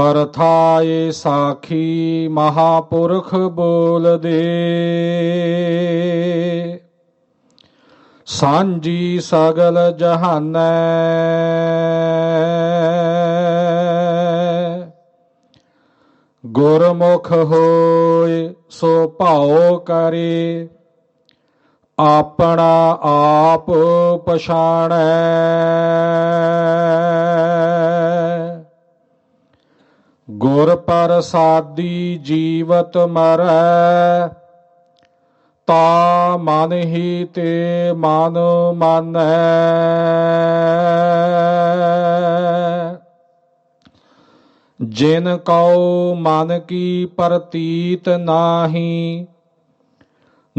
ਪਰਥਾਏ ਸਾਖੀ ਮਹਾਪੁਰਖ ਬੋਲਦੇ ਸਾਂਝੀ ਸਗਲ ਜਹਾਨੈ। ਗੁਰਮੁਖ ਹੋਏ ਸੋ ਭਾਉ ਕਰੇ। ਆਪਣਾ ਆਪ ਪਛਾਣੈ। ਗੁਰ ਪ੍ਰਸਾਦੀ ਜੀਵਤ ਮਰੈ, ਤਾ ਮਨ ਹੀ ਤੇ ਮਨ ਮਾਨੈ। ਜਿਨ ਕਉ ਮਨ ਕੀ ਪ੍ਰਤੀਤ ਨਾਹੀ,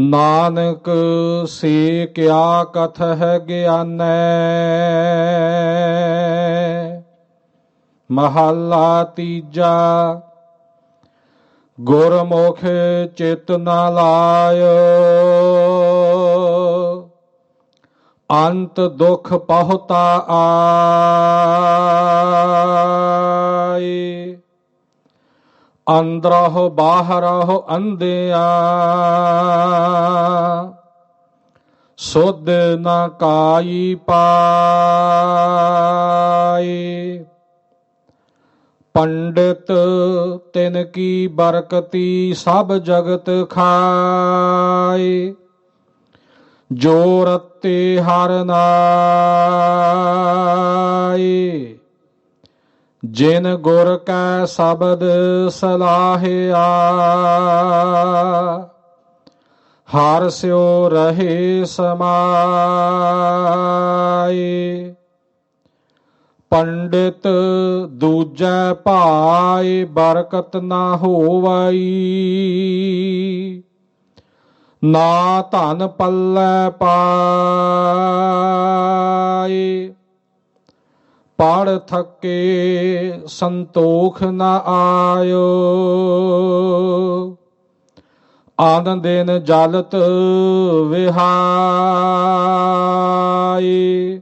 ਨਾਨਕ ਸੇ ਕਿਆ ਕਥ ਹੈ ਗਿਆਨੈ। ਮਹੱਲਾ ਤੀਜਾ। ਗੁਰਮੁਖ ਚਿਤ ਨਾ ਲਾਇਓ। ਅੰਤ ਦੁਖ ਪਹੁਤਾ ਆਏ। ਅੰਦਰਹੁ ਬਾਹਰਹੁ ਅੰਧਿਆ। ਸੁਧ ਨਾ ਕਾਈ ਪਾਏ। ਪੰਡਿਤ ਤਿਨ ਕੀ ਬਰਕਤੀ ਸਭ ਜਗਤ ਖਾਏ, ਜੋ ਰਤੇ ਹਰ ਨਾਏ। ਜਿਨ ਗੁਰ ਕੈ ਸ਼ਬਦ ਸਲਾਹਿਆ ਹਰ ਸਿਓ ਰਹੇ ਸਮਾਏ। ਪੰਡਿਤ ਦੂਜੈ ਭਾਏ ਬਰਕਤ ਨਾ ਹੋਵਈ। ਨਾ ਧਨ ਪੱਲੇ ਪਾਏ ਪੜ ਥਕੇ ਸੰਤੋਖ ਨਾ ਆਇਓ। ਆਨੰਦ ਦਿਨ ਜਲਤ ਵਿਹਾਈ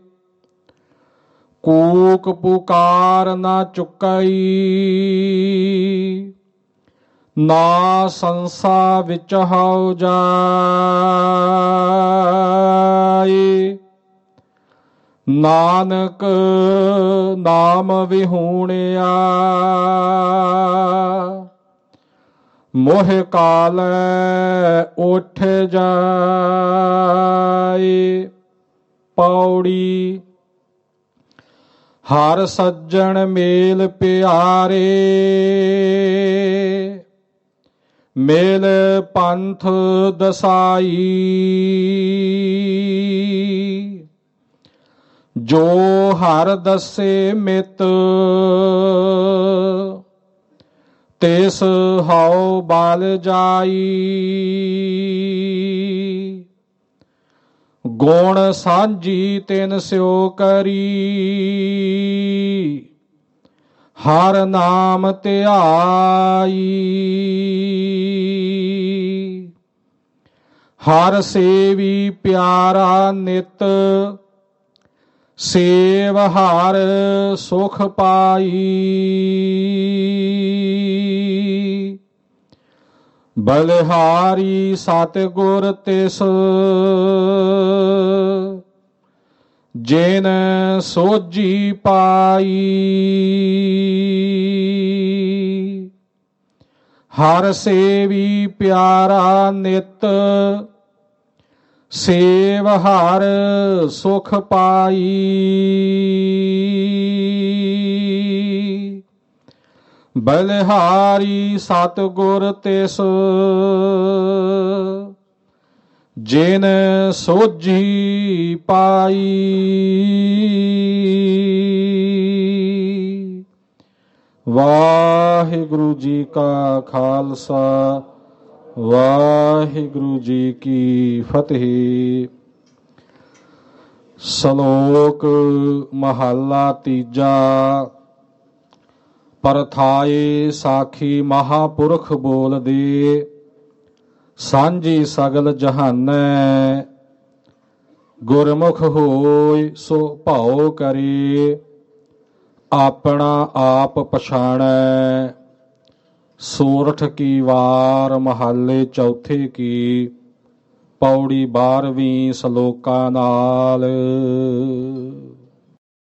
ਕੂਕ ਪੁਕਾਰ ਨਾ ਚੁਕਈ। ਨਾ ਸੰਸਾ ਵਿੱਚ ਹਉ ਜਾਏ ਨਾਨਕ ਨਾਮ ਵਿਹੂਣਿਆ। ਮੋਹ ਕਾਲ ਉਠ ਜਾਏ ਪੌੜੀ ਹਰ ਸੱਜਣ ਮੇਲ ਪਿਆਰੇ। ਮੇਲ ਪੰਥ ਦਸਾਈ। ਜੋ ਹਰ ਦਸੇ ਮਿਤ, ਤੇਸ ਹਉ ਬਲ ਜਾਈ। ਗੁਣ ਸਾਂਝੀ ਤਿਨ ਸਿਓ ਕਰੀ। ਹਰ ਨਾਮ ਧਿਆਈ। ਹਰ ਸੇਵੀ ਪਿਆਰਾ ਨਿਤ। ਸੇਵ ਹਰ ਸੁਖ ਪਾਈ। ਬਲਿਹਾਰੀ ਸਤਿਗੁਰ ਤਿਸ। ਜੇਨ ਸੋਜੀ ਪਾਈ ਹਰ ਸੇਵੀ ਪਿਆਰਾ ਨਿਤ ਸੇਵ ਹਰ ਸੁਖ ਪਾਈ। ਬਲਿਹਾਰੀ ਸਤਗੁਰ ਤਿਸ। ਜਿਨ ਸੋਝੀ ਪਾਈ। ਵਾਹਿਗੁਰੂ ਜੀ ਕਾ ਖਾਲਸਾ, ਵਾਹਿਗੁਰੂ ਜੀ ਕੀ ਫਤਿਹ। ਸ਼ਲੋਕ ਮਹੱਲਾ ਤੀਜਾ। ਪਰਥਾਏ ਸਾਖੀ ਮਹਾਪੁਰਖ ਬੋਲਦੇ, ਸਾਂਝੀ ਸਗਲ ਜਹਾਨੈ, ਗੁਰਮੁਖ ਹੋਇ ਸੋ ਭਾਉ ਕਰੇ, ਆਪਣਾ ਆਪ ਪਛਾਣੈ। ਸੂਰਠ ਕੀ ਵਾਰ ਮਹੱਲੇ ਚੌਥੇ ਕੀ, ਪੌੜੀ 12ਵੀਂ ਸ਼ਲੋਕਾਂ ਨਾਲ।